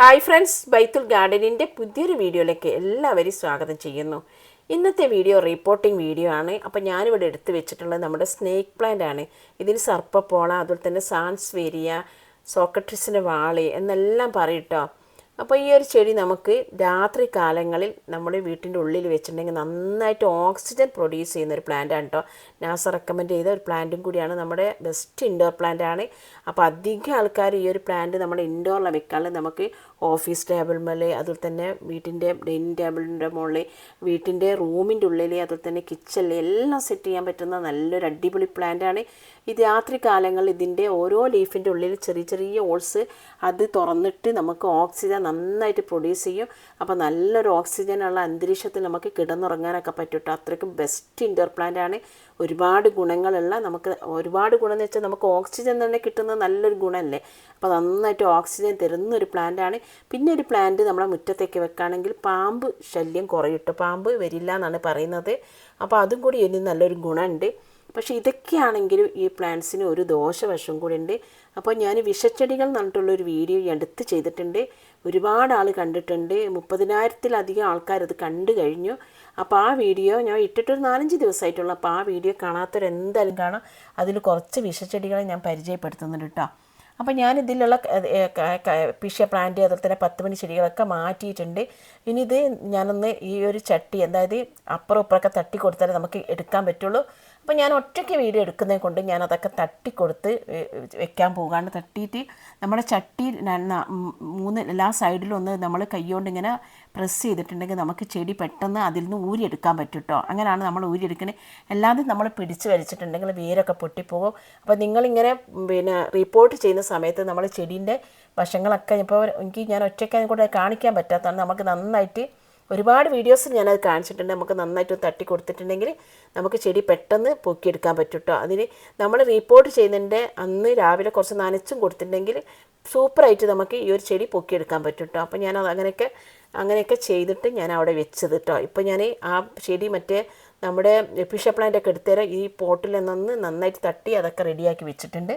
Hi friends ബൈത്തുൽ ഗാർഡനിന്റെ പുതിയൊരു വീഡിയോയിലേക്ക് എല്ലാവരെയും സ്വാഗതം ചെയ്യുന്നു. ഇന്നത്തെ വീഡിയോ റിപ്പോർട്ടിംഗ് വീഡിയോ ആണ്. അപ്പോൾ ഞാനിവിടെ എടുത്തു വെച്ചിട്ടുള്ളത് നമ്മുടെ സ്നേക്ക് പ്ലാന്റ് ആണ്. ഇതിന് സർപ്പപ്പോള അതുപോലെ തന്നെ സാൻസ്വേരിയ സോക്കട്രിസിന്റെ വാളി എന്നെല്ലാം പറയട്ടോ അപ്പോൾ ഈ ഒരു ചെടി നമുക്ക് രാത്രി കാലങ്ങളിൽ നമ്മുടെ വീട്ടിന്റെ ഉള്ളിൽ വെച്ചിട്ടുണ്ടെങ്കിൽ നന്നായിട്ട് ഓക്സിജൻ പ്രൊഡ്യൂസ് ചെയ്യുന്ന ഒരു പ്ലാന്റാണ് കേട്ടോ നാസ റെക്കമെൻഡ് ചെയ്ത ഒരു പ്ലാന്റും കൂടിയാണ് നമ്മുടെ ബെസ്റ്റ് ഇൻഡോർ പ്ലാന്റ് ആണ്. അപ്പോൾ അധികം ആൾക്കാർ ഈ ഒരു പ്ലാന്റ് നമ്മുടെ ഇൻഡോറിൽ വെക്കാനുള്ള നമുക്ക് ഓഫീസ് ടേബിൾ മേലെ അതിൽ തന്നെ വീട്ടിന്റെ ഡൈനിങ് ടേബിളിന്റെ മുകളിൽ വീട്ടിന്റെ റൂമിന്റെ ഉള്ളിൽ അതിൽ തന്നെ കിച്ചണിൽ എല്ലാം സെറ്റ് ചെയ്യാൻ പറ്റുന്ന നല്ലൊരു അടിപൊളി പ്ലാന്റാണ് ഇത് രാത്രി കാലങ്ങളിൽ ഇതിന്റെ ഓരോ ലീഫിന്റെ ഉള്ളിൽ ചെറിയ ചെറിയ ഓൾസ് അത് തുറന്നിട്ട് നമുക്ക് ഓക്സിജൻ നന്നായിട്ട് പ്രൊഡ്യൂസ് ചെയ്യും. അപ്പോൾ നല്ലൊരു ഓക്സിജനുള്ള അന്തരീക്ഷത്തിൽ നമുക്ക് കിടന്നുറങ്ങാനൊക്കെ പറ്റും കേട്ടോ അത്രയ്ക്കും ബെസ്റ്റ് ഇൻഡോർ പ്ലാന്റ് ആണ്. ഒരുപാട് ഗുണങ്ങളുള്ള നമുക്ക് ഒരുപാട് ഗുണം എന്ന് വെച്ചാൽ നമുക്ക് ഓക്സിജൻ തന്നെ കിട്ടുന്ന നല്ലൊരു ഗുണമല്ലേ അപ്പോൾ നന്നായിട്ട് ഓക്സിജൻ തരുന്ന ഒരു പ്ലാന്റ് ആണ്. പിന്നെ ഒരു പ്ലാന്റ് നമ്മളെ മുറ്റത്തേക്ക് വെക്കുകയാണെങ്കിൽ പാമ്പ് ശല്യം കുറയിട്ട്. പാമ്പ് വരില്ല എന്നാണ് പറയുന്നത്. അപ്പോൾ അതും കൂടി ഇതിന് നല്ലൊരു ഗുണമുണ്ട് പക്ഷേ ഇതൊക്കെയാണെങ്കിലും ഈ പ്ലാന്റ്സിന് ഒരു ദോഷവശം കൂടി ഉണ്ട് അപ്പോൾ ഞാൻ വിഷച്ചെടികൾ എന്ന് പറഞ്ഞിട്ടുള്ളൊരു വീഡിയോ എടുത്ത് ചെയ്തിട്ടുണ്ട്. ഒരുപാട് ആൾ കണ്ടിട്ടുണ്ട്. മുപ്പതിനായിരത്തിലധികം ആൾക്കാരത് കണ്ടു കഴിഞ്ഞു. അപ്പോൾ ആ വീഡിയോ ഞാൻ ഇട്ടിട്ടൊരു നാലഞ്ച് ദിവസമായിട്ടുള്ളൂ. അപ്പോൾ ആ വീഡിയോ കാണാത്തവരെന്തായാലും കാണാം. അതിൽ കുറച്ച് വിഷച്ചെടികളെ ഞാൻ പരിചയപ്പെടുത്തുന്നുണ്ട് കേട്ടോ. അപ്പോൾ ഞാൻ ഇതിലുള്ള പിഷ്യ പ്ലാന്റ് അതുപോലെ തന്നെ പത്ത് മണി ചെടികളൊക്കെ മാറ്റിയിട്ടുണ്ട്. ഇനി ഇത് ഞാനൊന്ന് ഈ ഒരു ചട്ടി അതായത് അപ്പുറം ഇപ്പുറമൊക്കെ തട്ടി കൊടുത്താലേ നമുക്ക് എടുക്കാൻ പറ്റുള്ളൂ. അപ്പോൾ ഞാൻ ഒറ്റയ്ക്ക് വീഡിയോ എടുക്കുന്നത് കൊണ്ട് ഞാൻ അതൊക്കെ തട്ടിക്കൊടുത്ത് വെക്കാൻ പോകാണ്ട് തട്ടിയിട്ട് നമ്മുടെ ചട്ടി മൂന്ന് എല്ലാ സൈഡിലും ഒന്ന് നമ്മൾ കൈകൊണ്ട് ഇങ്ങനെ പ്രസ് ചെയ്തിട്ടുണ്ടെങ്കിൽ നമുക്ക് ചെടി പെട്ടെന്ന് അതിൽ നിന്ന് ഊരിയെടുക്കാൻ പറ്റും കേട്ടോ അങ്ങനെയാണ് നമ്മൾ ഊരിയെടുക്കുന്നത് അല്ലാതെ നമ്മൾ പിടിച്ച് വലിച്ചിട്ടുണ്ടെങ്കിൽ വേരൊക്കെ പൊട്ടിപ്പോകും. അപ്പോൾ നിങ്ങളിങ്ങനെ പിന്നെ റിപ്പോർട്ട് ചെയ്യുന്ന സമയത്ത് നമ്മൾ ചെടീന്റെ വശങ്ങളൊക്കെ ഇപ്പോൾ എനിക്ക് ഞാൻ ഒറ്റയ്ക്ക് കൂടെ കാണിക്കാൻ പറ്റാത്തതാണ്. നമുക്ക് നന്നായിട്ട് ഒരുപാട് വീഡിയോസ് ഞാനത് കാണിച്ചിട്ടുണ്ട്. നമുക്ക് നന്നായിട്ട് തട്ടി കൊടുത്തിട്ടുണ്ടെങ്കിൽ നമുക്ക് ചെടി പെട്ടെന്ന് പൊക്കിയെടുക്കാൻ പറ്റും കേട്ടോ അതിന് നമ്മൾ റിപ്പോർട്ട് ചെയ്യുന്നതിന്റെ അന്ന് രാവിലെ കുറച്ച് നനച്ചും കൊടുത്തിട്ടുണ്ടെങ്കിൽ സൂപ്പറായിട്ട് നമുക്ക് ഈ ഒരു ചെടി പൊക്കിയെടുക്കാൻ പറ്റും കേട്ടോ അപ്പോൾ ഞാൻ അങ്ങനെയൊക്കെ അങ്ങനെയൊക്കെ ചെയ്തിട്ട് ഞാൻ അവിടെ വെച്ചത് കേട്ടോ ഇപ്പോൾ ഞാൻ ആ ചെടി മറ്റേ നമ്മുടെ ഫിഷ പ്ലാന്റ് ഒക്കെ എടുത്തേരം ഈ പോട്ടിൽ നിന്ന് നന്നായിട്ട് തട്ടി അതൊക്കെ റെഡിയാക്കി വെച്ചിട്ടുണ്ട്.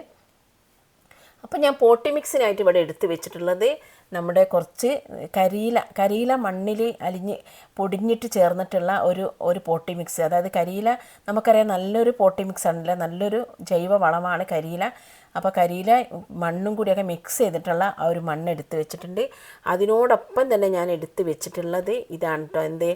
അപ്പോൾ ഞാൻ പോട്ടി മിക്സിനായിട്ട് ഇവിടെ എടുത്ത് വെച്ചിട്ടുള്ളത് നമ്മുടെ കുറച്ച് കരിയില കരിയില മണ്ണിൽ അലിഞ്ഞ് പൊടിഞ്ഞിട്ട് ചേർന്നിട്ടുള്ള ഒരു ഒരു പോട്ടി മിക്സ് അതായത് കരിയില നമുക്കറിയാം നല്ലൊരു പോട്ടി മിക്സ് ആണല്ലോ. നല്ലൊരു ജൈവ വളമാണ് കരിയില. അപ്പോൾ കരിയില മണ്ണും കൂടിയൊക്കെ മിക്സ് ചെയ്തിട്ടുള്ള ആ ഒരു മണ്ണ് എടുത്ത് വെച്ചിട്ടുണ്ട്. അതിനോടൊപ്പം തന്നെ ഞാൻ എടുത്ത് വെച്ചിട്ടുള്ളത് ഇതാണ് കേട്ടോ എന്തേ?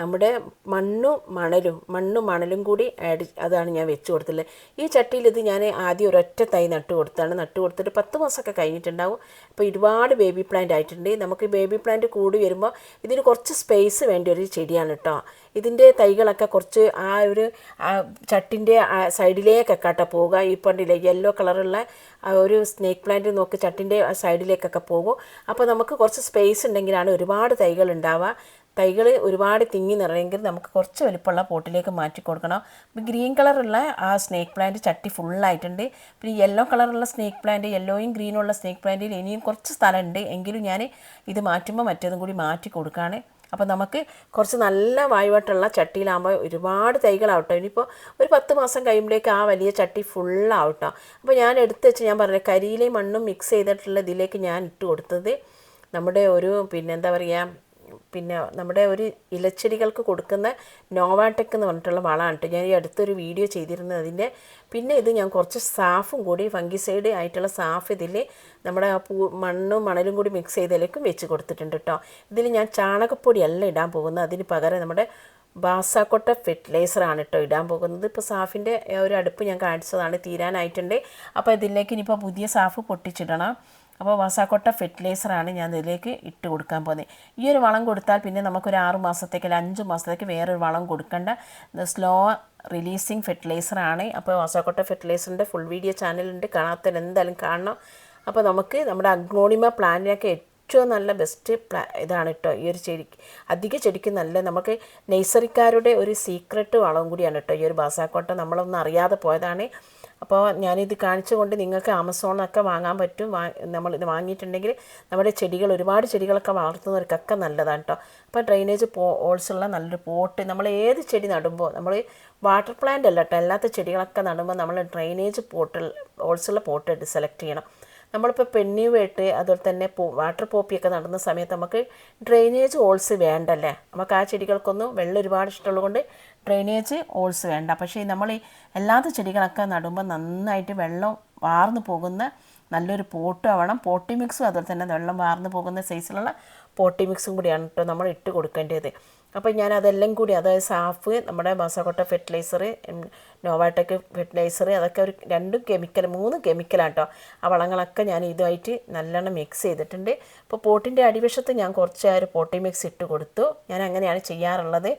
നമ്മുടെ മണ്ണും മണലും മണ്ണും മണലും കൂടി ആഡ് അതാണ് ഞാൻ വെച്ച് കൊടുത്തുള്ളത് ഈ ചട്ടിയിൽ ഇത് ഞാൻ ആദ്യം ഒരൊറ്റ തൈ നട്ട് കൊടുത്താണ്. നട്ട് കൊടുത്തിട്ട് പത്ത് മാസമൊക്കെ കഴിഞ്ഞിട്ടുണ്ടാവും. അപ്പോൾ ഒരുപാട് ബേബി പ്ലാന്റ് ആയിട്ടുണ്ട്. നമുക്ക് ബേബി പ്ലാന്റ് കൂടി വരുമ്പോൾ ഇതിന് കുറച്ച് സ്പേസ് വേണ്ട ഒരു ചെടിയാണ് കേട്ടോ ഇതിന്റെ തൈകളൊക്കെ കുറച്ച് ആ ഒരു ചട്ടിന്റെ സൈഡിലേക്കൊക്കെ കേട്ടോ പോവുക. ഈ പണ്ടില്ല യെല്ലോ കളറുള്ള ഒരു സ്നേക്ക് പ്ലാന്റ് നോക്കി ചട്ടിന്റെ സൈഡിലേക്കൊക്കെ പോകും. അപ്പോൾ നമുക്ക് കുറച്ച് സ്പേസ് ഉണ്ടെങ്കിലാണ് ഒരുപാട് തൈകൾ ഉണ്ടാവുക. തൈകൾ ഒരുപാട് തിങ്ങി നിറയെങ്കിൽ നമുക്ക് കുറച്ച് വലിപ്പമുള്ള പോട്ടിലേക്ക് മാറ്റി കൊടുക്കണം. അപ്പോൾ ഗ്രീൻ കളറുള്ള ആ സ്നേക്ക് പ്ലാന്റ് ചട്ടി ഫുള്ളായിട്ടുണ്ട്. പിന്നെ യെല്ലോ കളറുള്ള സ്നേക്ക് പ്ലാന്റ് യെല്ലോയും ഗ്രീനും ഉള്ള സ്നേക്ക് പ്ലാന്റിൽ ഇനിയും കുറച്ച് സ്ഥലമുണ്ട്. എങ്കിലും ഞാൻ ഇത് മാറ്റുമ്പോൾ മറ്റേതും കൂടി മാറ്റി കൊടുക്കുകയാണ്. അപ്പോൾ നമുക്ക് കുറച്ച് നല്ല വായുവായിട്ടുള്ള ചട്ടിയിലാകുമ്പോൾ ഒരുപാട് തൈകളാവട്ടോ ഇനിയിപ്പോൾ ഒരു പത്ത് മാസം കഴിയുമ്പോഴേക്ക് ആ വലിയ ചട്ടി ഫുള്ളാവട്ടോ. അപ്പോൾ ഞാൻ എടുത്ത് വെച്ച് ഞാൻ പറഞ്ഞത് കരിയിലെയും മണ്ണും മിക്സ് ചെയ്തിട്ടുള്ള ഇതിലേക്ക് ഞാൻ ഇട്ട് കൊടുത്തത് നമ്മുടെ ഒരു പിന്നെന്താ പറയുക പിന്നെ നമ്മുടെ ഒരു ഇലച്ചെടികൾക്ക് കൊടുക്കുന്ന നോവാടെക് എന്ന് പറഞ്ഞിട്ടുള്ള വളമാണ് കേട്ടോ. ഞാൻ ഈ അടുത്തൊരു വീഡിയോ ചെയ്തിരുന്നത് അതിന്റെ. പിന്നെ ഇത് ഞാൻ കുറച്ച് സാഫും കൂടി ഫംഗിസൈഡ് ആയിട്ടുള്ള സാഫ് ഇതിൽ നമ്മുടെ ആ പൂ മണ്ണും മണലും കൂടി മിക്സ് ചെയ്തതിലേക്കും വെച്ച് കൊടുത്തിട്ടുണ്ട് കേട്ടോ. ഇതിൽ ഞാൻ ചാണകപ്പൊടി അല്ല ഇടാൻ പോകുന്നത്. അതിന് പകരം നമ്മുടെ ബാസാക്കൊട്ട ഫെർട്ടിലൈസറാണ് കേട്ടോ ഇടാൻ പോകുന്നത്. ഇപ്പോൾ സാഫിന്റെ ഒരു അടുപ്പ് ഞാൻ കാണിച്ചതാണ് തീരാനായിട്ടുണ്ട്. അപ്പോൾ ഇതിലേക്ക് ഇനിയിപ്പോൾ പുതിയ സാഫ് പൊട്ടിച്ചിടണം. അപ്പോൾ വാസാക്കൊട്ട ഫെർട്ടിലൈസറാണ് ഞാൻ ഇതിലേക്ക് ഇട്ട് കൊടുക്കാൻ പോകുന്നത്. ഈ ഒരു വളം കൊടുത്താൽ പിന്നെ നമുക്കൊരു ആറ് മാസത്തേക്ക് അല്ലെങ്കിൽ അഞ്ച് മാസത്തേക്ക് വേറൊരു വളം കൊടുക്കേണ്ട. സ്ലോ റിലീസിങ് ഫെർട്ടിലൈസറാണ്. അപ്പോൾ വാസാക്കൊട്ട ഫെർട്ടിലൈസറിന്റെ ഫുൾ വീഡിയോ ചാനലുണ്ട്. കാണാത്തവർ എന്തായാലും കാണണം. അപ്പോൾ നമുക്ക് നമ്മുടെ അഗ്നോണിമ പ്ലാന്റിനൊക്കെ ഏറ്റവും നല്ല ബെസ്റ്റ് പ്ലാ ഇതാണ് കേട്ടോ. ഈ ഒരു ചെടിക്ക് അധിക ചെടിക്ക് നല്ല നമുക്ക് നെയ്സറിക്കാരുടെ ഒരു സീക്രട്ട് വളം കൂടിയാണ് കേട്ടോ ഈ ഒരു ബാസാക്കോട്ട നമ്മളൊന്നും അറിയാതെ പോയതാണ്. അപ്പോൾ ഞാനിത് കാണിച്ചുകൊണ്ട് നിങ്ങൾക്ക് ആമസോണൊക്കെ വാങ്ങാൻ പറ്റും. വാ ഇത് വാങ്ങിയിട്ടുണ്ടെങ്കിൽ നമ്മുടെ ചെടികൾ ഒരുപാട് ചെടികളൊക്കെ വളർത്തുന്നവർക്കൊക്കെ നല്ലതാണ് കേട്ടോ അപ്പോൾ ഡ്രെയിനേജ് പോ ഓൾസുള്ള നല്ലൊരു പോട്ട്. നമ്മൾ ഏത് ചെടി നടുമ്പോൾ നമ്മൾ വാട്ടർ പ്ലാന്റ് അല്ല കേട്ടോ അല്ലാത്ത ചെടികളൊക്കെ നടുമ്പോൾ നമ്മൾ ഡ്രൈനേജ് പോട്ടിൽ ഓൾസുള്ള പോട്ട് സെലക്ട് ചെയ്യണം. നമ്മളിപ്പോൾ പെണ്ണി വേട്ട് അതുപോലെ തന്നെ വാട്ടർ പോപ്പിയൊക്കെ നടന്ന സമയത്ത് നമുക്ക് ഡ്രെയിനേജ് ഓൾസ് വേണ്ടല്ലേ? നമുക്ക് ആ ചെടികൾക്കൊന്നും വെള്ളം ഒരുപാട് ഇഷ്ടമുള്ളതുകൊണ്ട് ഡ്രെയിനേജ് ഓൾസ് വേണ്ട. പക്ഷേ നമ്മൾ ഈ അല്ലാത്ത ചെടികളൊക്കെ നടുമ്പോൾ നന്നായിട്ട് വെള്ളം വാർന്നു പോകുന്ന നല്ലൊരു പോട്ട് ആവണം. പോട്ടി മിക്സും അതുപോലെ തന്നെ വെള്ളം വാർന്നു പോകുന്ന സൈസിലുള്ള പോട്ടി മിക്സും കൂടിയാണ് കേട്ടോ നമ്മൾ ഇട്ട് കൊടുക്കേണ്ടത്. അപ്പോൾ ഞാൻ അതെല്ലാം കൂടി അതായത് സാഫ് നമ്മുടെ മസാക്കോട്ട ഫെർട്ടിലൈസർ നോവാടെക് ഫെർട്ടിലൈസർ അതൊക്കെ ഒരു രണ്ട് കെമിക്കൽ മൂന്ന് കെമിക്കലാണ് കേട്ടോ ആ വളങ്ങളൊക്കെ ഞാൻ ഇതുമായിട്ട് നല്ലോണം മിക്സ് ചെയ്തിട്ടുണ്ട്. അപ്പോൾ പോട്ടിന്റെ അടിവശത്ത് ഞാൻ കുറച്ച് ആ ഒരു പോട്ടി മിക്സ് ഇട്ട് കൊടുത്തു. ഞാൻ അങ്ങനെയാണ് ചെയ്യാറുള്ളത്.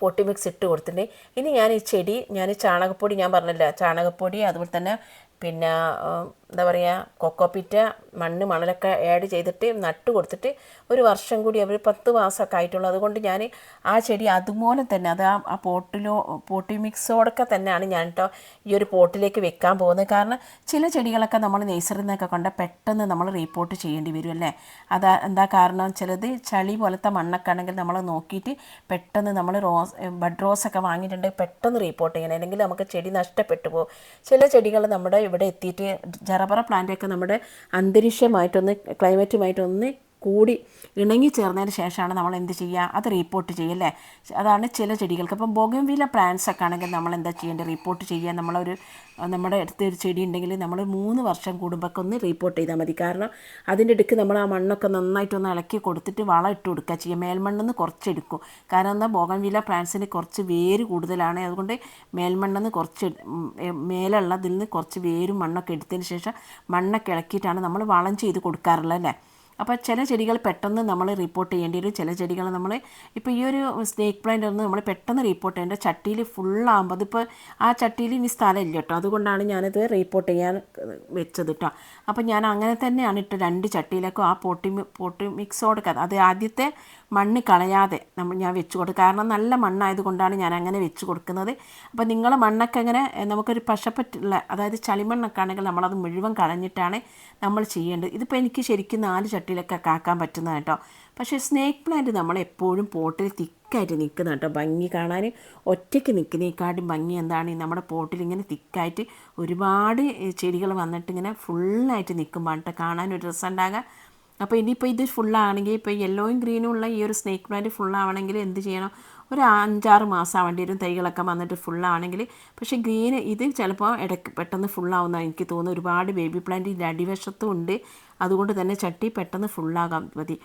പൊട്ടി മിക്സ് ഇട്ട് കൊടുത്തിട്ടുണ്ട്. ഇനി ഞാൻ ഈ ചെടി ഞാൻ ചാണകപ്പൊടി ഞാൻ പറഞ്ഞില്ല ചാണകപ്പൊടി അതുപോലെ തന്നെ പിന്നെ എന്താ പറയുക കൊക്കോപ്പിറ്റ മണ്ണ് മണലൊക്കെ ആഡ് ചെയ്തിട്ട് നട്ട് കൊടുത്തിട്ട് ഒരു വർഷം കൂടി അവർ പത്ത് മാസമൊക്കെ ആയിട്ടുള്ളൂ. അതുകൊണ്ട് ഞാൻ ആ ചെടി അതുപോലെ തന്നെ അത് ആ ആ പോട്ടിലോ പോട്ടി മിക്സോടൊക്കെ തന്നെയാണ് ഞാൻ കേട്ടോ ഈ ഒരു പോട്ടിലേക്ക് വെക്കാൻ പോകുന്നത്. കാരണം ചില ചെടികളൊക്കെ നമ്മൾ നേഴ്സറിയിൽ നിന്നൊക്കെ കൊണ്ട് പെട്ടെന്ന് നമ്മൾ റീപ്പോർട്ട് ചെയ്യേണ്ടി വരും അല്ലേ? അതാ എന്താ കാരണം ചിലത് ചളി പോലത്തെ മണ്ണൊക്കെ ആണെങ്കിൽ നമ്മൾ നോക്കിയിട്ട് പെട്ടെന്ന് നമ്മൾ റോസ് ബഡ് റോസ് ഒക്കെ വാങ്ങിയിട്ടുണ്ടെങ്കിൽ പെട്ടെന്ന് റീപ്പോർട്ട് ചെയ്യണം. അല്ലെങ്കിൽ നമുക്ക് ചെടി നഷ്ടപ്പെട്ടു പോകും. ചില ചെടികൾ നമ്മുടെ ഇവിടെ എത്തിയിട്ട് ജറബറ പ്ലാന്റൊക്കെ നമ്മുടെ അന്തരീക്ഷമായിട്ടൊന്ന് ക്ലൈമറ്റുമായിട്ടൊന്ന് കൂടി ഇണങ്ങി ചേർന്നതിന് ശേഷമാണ് നമ്മൾ എന്ത് ചെയ്യുക? അത് റിപ്പോർട്ട് ചെയ്യല്ലേ അതാണ് ചില ചെടികൾക്ക്. അപ്പം ബോഗൻവില പ്ലാന്റ്സ് ഒക്കെ ആണെങ്കിൽ നമ്മൾ എന്താ ചെയ്യേണ്ടത്? റിപ്പോർട്ട് ചെയ്യുക. നമ്മളൊരു നമ്മുടെ അടുത്ത് ഒരു ചെടി ഉണ്ടെങ്കിൽ നമ്മൾ മൂന്ന് വർഷം കൂടുമ്പോഴൊക്കെ ഒന്ന് റിപ്പോർട്ട് ചെയ്താൽ മതി. കാരണം അതിന്റെ ഇടയ്ക്ക് നമ്മൾ ആ മണ്ണൊക്കെ നന്നായിട്ടൊന്ന് ഇളക്കി കൊടുത്തിട്ട് വളം ഇട്ട് കൊടുക്കുക ചെയ്യുക. മേൽമണ്ണെന്ന് കുറച്ചെടുക്കും കാരണം എന്താ? ബോഗൻവില പ്ലാന്റ്സിന് കുറച്ച് വേര് കൂടുതലാണ്. അതുകൊണ്ട് മേൽമണ്ണെന്ന് കുറച്ച് മേലുള്ളതിൽ നിന്ന് കുറച്ച് വേരും മണ്ണൊക്കെ എടുത്തതിന് ശേഷം മണ്ണൊക്കെ ഇളക്കിയിട്ടാണ് നമ്മൾ വളം ചെയ്ത് കൊടുക്കാറുള്ളത് അല്ലേ? അപ്പോൾ ചില ചെടികൾ പെട്ടെന്ന് നമ്മൾ റിപ്പോർട്ട് ചെയ്യേണ്ടി വരും. ചില ചെടികൾ നമ്മൾ ഇപ്പോൾ ഈ ഒരു സ്നേക്ക് പ്ലാന്റ് ഒന്ന് നമ്മൾ പെട്ടെന്ന് റിപ്പോർട്ട് ചെയ്യേണ്ട ചട്ടിയിൽ ഫുള്ളാകുമ്പോൾ അതിപ്പോൾ ആ ചട്ടിയിൽ ഇനി സ്ഥലമില്ല കേട്ടോ അതുകൊണ്ടാണ് ഞാനത് റിപ്പോർട്ട് ചെയ്യാൻ വെച്ചത് കേട്ടോ അപ്പോൾ ഞാൻ അങ്ങനെ തന്നെയാണ് ഇട്ട് രണ്ട് ചട്ടിയിലേക്കും ആ പൊട്ടി പൊട്ടി മിക്സ് മിക്സോട് അത് ആദ്യത്തെ മണ്ണ് കളയാതെ നമ്മൾ ഞാൻ വെച്ച് കൊടുക്കും കാരണം നല്ല മണ്ണായതുകൊണ്ടാണ് ഞാൻ അങ്ങനെ വെച്ച് കൊടുക്കുന്നത്. അപ്പോൾ നിങ്ങളെ മണ്ണൊക്കെ അങ്ങനെ നമുക്കൊരു പശപ്പറ്റുള്ള അതായത് ചളിമണ്ണൊക്കെ ആണെങ്കിൽ നമ്മളത് മുഴുവൻ കളഞ്ഞിട്ടാണ് നമ്മൾ ചെയ്യേണ്ടത്. ഇതിപ്പോൾ എനിക്ക് ശരിക്കും നാല് ചട്ടിയിലൊക്കെ കാക്കാൻ പറ്റുന്നത് കേട്ടോ. പക്ഷേ സ്നേക്ക് പ്ലാന്റ് നമ്മൾ എപ്പോഴും പോട്ടിൽ തിക്കായിട്ട് നിൽക്കുന്ന കേട്ടോ. ഭംഗി കാണാൻ ഒറ്റയ്ക്ക് നിൽക്കുന്നതിനെക്കാട്ടും ഭംഗി എന്താണ്? നമ്മുടെ പോട്ടിൽ ഇങ്ങനെ തിക്കായിട്ട് ഒരുപാട് ചെടികൾ വന്നിട്ട് ഇങ്ങനെ ഫുള്ളായിട്ട് നിൽക്കുമ്പോൾ കേട്ടോ കാണാൻ ഒരു രസം ഉണ്ടാകുക. അപ്പോൾ ഇനിയിപ്പോൾ ഇത് ഫുള്ളാണെങ്കിൽ ഇപ്പോൾ യെല്ലോയും ഗ്രീനും ഉള്ള ഈ ഒരു സ്നേക്ക് പ്ലാന്റ് ഫുള്ളാവണമെങ്കിൽ എന്ത് ചെയ്യണം? ഒരു അഞ്ചാറ് മാസം ആവേണ്ടി വരും തൈകളൊക്കെ വന്നിട്ട് ഫുള്ളാണെങ്കിൽ പക്ഷേ ഗ്രീൻ ഇത് ചിലപ്പോൾ ഇടയ്ക്ക് പെട്ടെന്ന് ഫുള്ളാവുന്ന എനിക്ക് തോന്നുന്നു. ഒരുപാട് ബേബി പ്ലാന്റ് ഇതിന്റെ അടിവശത്തും ഉണ്ട്. അതുകൊണ്ട് തന്നെ ചട്ടി പെട്ടെന്ന് ഫുള്ളാകാൻ മതി.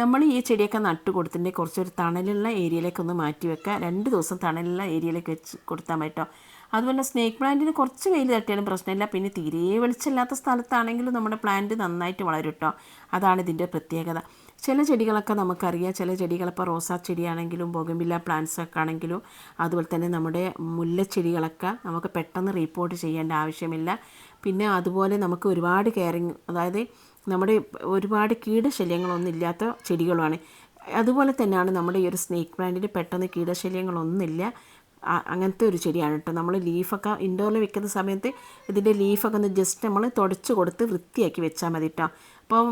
നമ്മൾ ഈ ചെടിയൊക്കെ നട്ട് കൊടുത്തിട്ടുണ്ടെങ്കിൽ കുറച്ചൊരു തണലുള്ള ഏരിയയിലേക്ക് ഒന്ന് മാറ്റി വെക്കുക. രണ്ട് ദിവസം തണലുള്ള ഏരിയയിലേക്ക് വെച്ച് കൊടുത്താൽ മതി അതുപോലെ സ്നേക്ക് പ്ലാന്റിന് കുറച്ച് വെയിൽ തട്ടിയാലും പ്രശ്നമില്ല. പിന്നെ തീരെ വെളിച്ചമില്ലാത്ത സ്ഥലത്താണെങ്കിലും നമ്മുടെ പ്ലാന്റ് നന്നായിട്ട് വളരും കേട്ടോ. അതാണ് ഇതിന്റെ പ്രത്യേകത. ചില ചെടികളൊക്കെ നമുക്കറിയാം. ചില ചെടികളിപ്പോൾ റോസാ ചെടിയാണെങ്കിലും ബോഗമില്ല പ്ലാന്റ്സ് ഒക്കെ ആണെങ്കിലും അതുപോലെ തന്നെ നമ്മുടെ മുല്ലച്ചെടികളൊക്കെ നമുക്ക് പെട്ടെന്ന് റീപ്പോർട്ട് ചെയ്യേണ്ട ആവശ്യമില്ല. പിന്നെ അതുപോലെ നമുക്ക് ഒരുപാട് കെയറിങ് അതായത് നമ്മുടെ ഒരുപാട് കീടശല്യങ്ങളൊന്നും ഇല്ലാത്ത ചെടികളുമാണ്. അതുപോലെ തന്നെയാണ് നമ്മുടെ ഈ ഒരു സ്നേക്ക് പ്ലാന്റിന് പെട്ടെന്ന് കീടശല്യങ്ങളൊന്നുമില്ല. അങ്ങനത്തെ ഒരു ചെടിയാണ് കേട്ടോ. നമ്മൾ ലീഫൊക്കെ ഇൻഡോറിൽ വെക്കുന്ന സമയത്ത് ഇതിന്റെ ലീഫൊക്കെ ഒന്ന് ജസ്റ്റ് നമ്മൾ തുടച്ച് കൊടുത്ത് വൃത്തിയാക്കി വെച്ചാൽ മതി കേട്ടോ. അപ്പം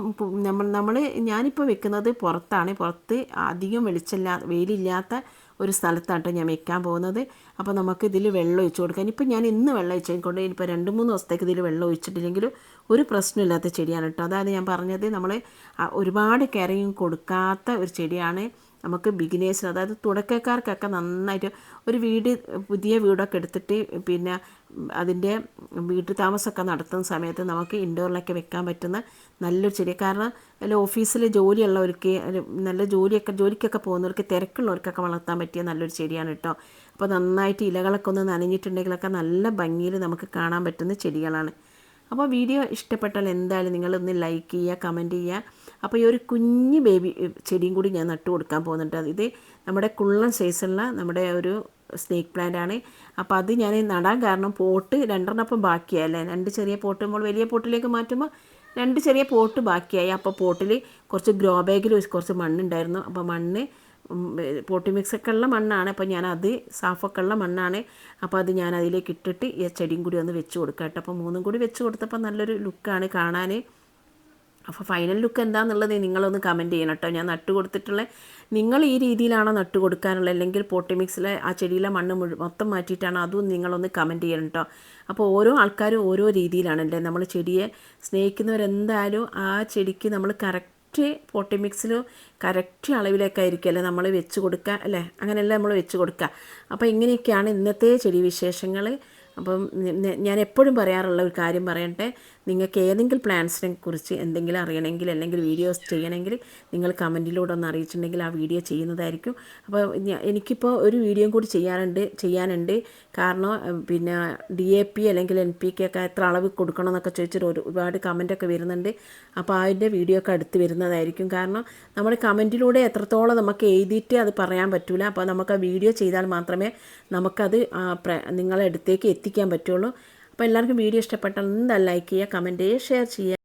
നമ്മൾ നമ്മൾ ഞാനിപ്പോൾ വെക്കുന്നത് പുറത്താണ്. പുറത്ത് അധികം വെളിച്ചമില്ലാ വെയിലില്ലാത്ത ഒരു സ്ഥലത്താണ് കേട്ടോ ഞാൻ വെക്കാൻ പോകുന്നത്. അപ്പോൾ നമുക്ക് ഇതിൽ വെള്ളം ഒഴിച്ച് കൊടുക്കാം. ഇനിയിപ്പോൾ ഞാൻ ഇന്ന് വെള്ളം ഒഴിച്ചതുകൊണ്ട് ഇനിയിപ്പോൾ രണ്ട് മൂന്ന് ദിവസത്തേക്ക് ഇതിൽ വെള്ളം ഒഴിച്ചിട്ടില്ലെങ്കിലും ഒരു പ്രശ്നമില്ലാത്ത ചെടിയാണ് കേട്ടോ. അതായത് ഞാൻ പറഞ്ഞത് നമ്മൾ ഒരുപാട് കെയറിങ് കൊടുക്കാത്ത ഒരു ചെടിയാണ് നമുക്ക് ബിഗിനേഴ്സ് അതായത് തുടക്കക്കാർക്കൊക്കെ നന്നായിട്ട് ഒരു വീട് പുതിയ വീടൊക്കെ എടുത്തിട്ട് പിന്നെ അതിന്റെ വീട്ടു താമസമൊക്കെ നടത്തുന്ന സമയത്ത് നമുക്ക് ഇൻഡോറിലൊക്കെ വെക്കാൻ പറ്റുന്ന നല്ലൊരു ചെടി. കാരണം അല്ല ഓഫീസിൽ ജോലിയുള്ളവർക്ക് നല്ല ജോലിയൊക്കെ ജോലിക്കൊക്കെ പോകുന്നവർക്ക് തിരക്കുള്ളവർക്കൊക്കെ വളർത്താൻ പറ്റിയ നല്ലൊരു ചെടിയാണ് കേട്ടോ. അപ്പോൾ നന്നായിട്ട് ഇലകളൊക്കെ ഒന്ന് നനഞ്ഞിട്ടുണ്ടെങ്കിലൊക്കെ നല്ല ഭംഗിയിൽ നമുക്ക് കാണാൻ പറ്റുന്ന ചെടികളാണ്. അപ്പോൾ വീഡിയോ ഇഷ്ടപ്പെട്ടാൽ എന്തായാലും നിങ്ങളൊന്ന് ലൈക്ക് ചെയ്യുക കമന്റ് ചെയ്യുക. അപ്പോൾ ഈ ഒരു കുഞ്ഞ് ബേബി ചെടിയും കൂടി ഞാൻ നട്ടു കൊടുക്കാൻ പോകുന്നുണ്ട്. ഇത് നമ്മുടെ കുള്ളൻ സൈസുള്ള നമ്മുടെ ഒരു സ്നേക്ക് പ്ലാന്റ് ആണ്. അപ്പോൾ അത് ഞാൻ നടാൻ കാരണം പോട്ട് രണ്ടെണ്ണപ്പം ബാക്കിയായല്ലേ. രണ്ട് ചെറിയ പോട്ട് നമ്മൾ വലിയ പോട്ടിലേക്ക് മാറ്റുമ്പോൾ രണ്ട് ചെറിയ പോട്ട് ബാക്കിയായി. അപ്പോൾ പോട്ടിൽ കുറച്ച് ഗ്രോ ബാഗിൽ കുറച്ച് മണ്ണുണ്ടായിരുന്നു അപ്പോൾ മണ്ണ് പോട്ടി മിക്സൊക്കെ ഉള്ള മണ്ണാണ്. അപ്പോൾ ഞാനത് സാഫൊക്കെ ഉള്ള മണ്ണാണ്. അപ്പോൾ അത് ഞാൻ അതിലേക്ക് ഇട്ടിട്ട് ഈ ചെടിയും കൂടി ഒന്ന് വെച്ച് കൊടുക്കാം കേട്ടോ. അപ്പോൾ മൂന്നും കൂടി വെച്ച് കൊടുത്തപ്പോൾ നല്ലൊരു ലുക്കാണ് കാണാൻ അപ്പോൾ ഫൈനൽ ലുക്ക് എന്താണെന്നുള്ളത് നിങ്ങളൊന്ന് കമന്റ് ചെയ്യണം കേട്ടോ. ഞാൻ നട്ട് കൊടുത്തിട്ടുള്ള നിങ്ങൾ ഈ രീതിയിലാണോ നട്ട് കൊടുക്കാനുള്ളത്? അല്ലെങ്കിൽ പോട്ടിമിക്സിലെ ആ ചെടിയിലെ മണ്ണ് മൊത്തം മാറ്റിയിട്ടാണോ? അതും നിങ്ങളൊന്ന് കമന്റ് ചെയ്യണം കേട്ടോ. അപ്പോൾ ഓരോ ആൾക്കാരും ഓരോ രീതിയിലാണല്ലേ? നമ്മൾ ചെടിയെ സ്നേഹിക്കുന്നവരെന്തായാലും ആ ചെടിക്ക് നമ്മൾ കറക്റ്റ് പോട്ടിമിക്സിലോ കറക്റ്റ് അളവിലേക്കായിരിക്കും അല്ലേ നമ്മൾ വെച്ച് കൊടുക്കുക അല്ലേ? അങ്ങനെയല്ല നമ്മൾ വെച്ച് കൊടുക്കുക അപ്പോൾ ഇങ്ങനെയൊക്കെയാണ് ഇന്നത്തെ ചെടി വിശേഷങ്ങൾ അപ്പം ഞാൻ എപ്പോഴും പറയാറുള്ള ഒരു കാര്യം പറയട്ടെ. നിങ്ങൾക്ക് ഏതെങ്കിലും പ്ലാൻസിനെ കുറിച്ച് എന്തെങ്കിലും അറിയണമെങ്കിൽ അല്ലെങ്കിൽ വീഡിയോസ് ചെയ്യണമെങ്കിൽ നിങ്ങൾ കമന്റിലൂടെ ഒന്ന് അറിയിച്ചിട്ടുണ്ടെങ്കിൽ ആ വീഡിയോ ചെയ്യുന്നതായിരിക്കും. അപ്പോൾ എനിക്കിപ്പോൾ ഒരു വീഡിയോയും കൂടി ചെയ്യാനുണ്ട് ചെയ്യാനുണ്ട്. കാരണം പിന്നെ ഡി എ പി അല്ലെങ്കിൽ എൻ പി കെ ഒക്കെ എത്ര അളവ് കൊടുക്കണം എന്നൊക്കെ ചോദിച്ചിട്ട് ഒരു ഒരുപാട് കമന്റൊക്കെ വരുന്നുണ്ട്. അപ്പോൾ അതിന്റെ വീഡിയോ ഒക്കെ അടുത്ത് വരുന്നതായിരിക്കും. കാരണം നമ്മൾ കമന്റിലൂടെ എത്രത്തോളം നമുക്ക് എഴുതിയിട്ട് അത് പറയാൻ പറ്റില്ല അപ്പോൾ നമുക്ക് ആ വീഡിയോ ചെയ്താൽ മാത്രമേ നമുക്കത് നിങ്ങളെ അടുത്തേക്ക് എത്തിക്കാൻ പറ്റുള്ളൂ. അപ്പോൾ എല്ലാവർക്കും വീഡിയോ ഇഷ്ടപ്പെട്ടാൽ എന്താ ലൈക്ക് ചെയ്യുക കമന്റ് ചെയ്യുക ഷെയർ ചെയ്യുക.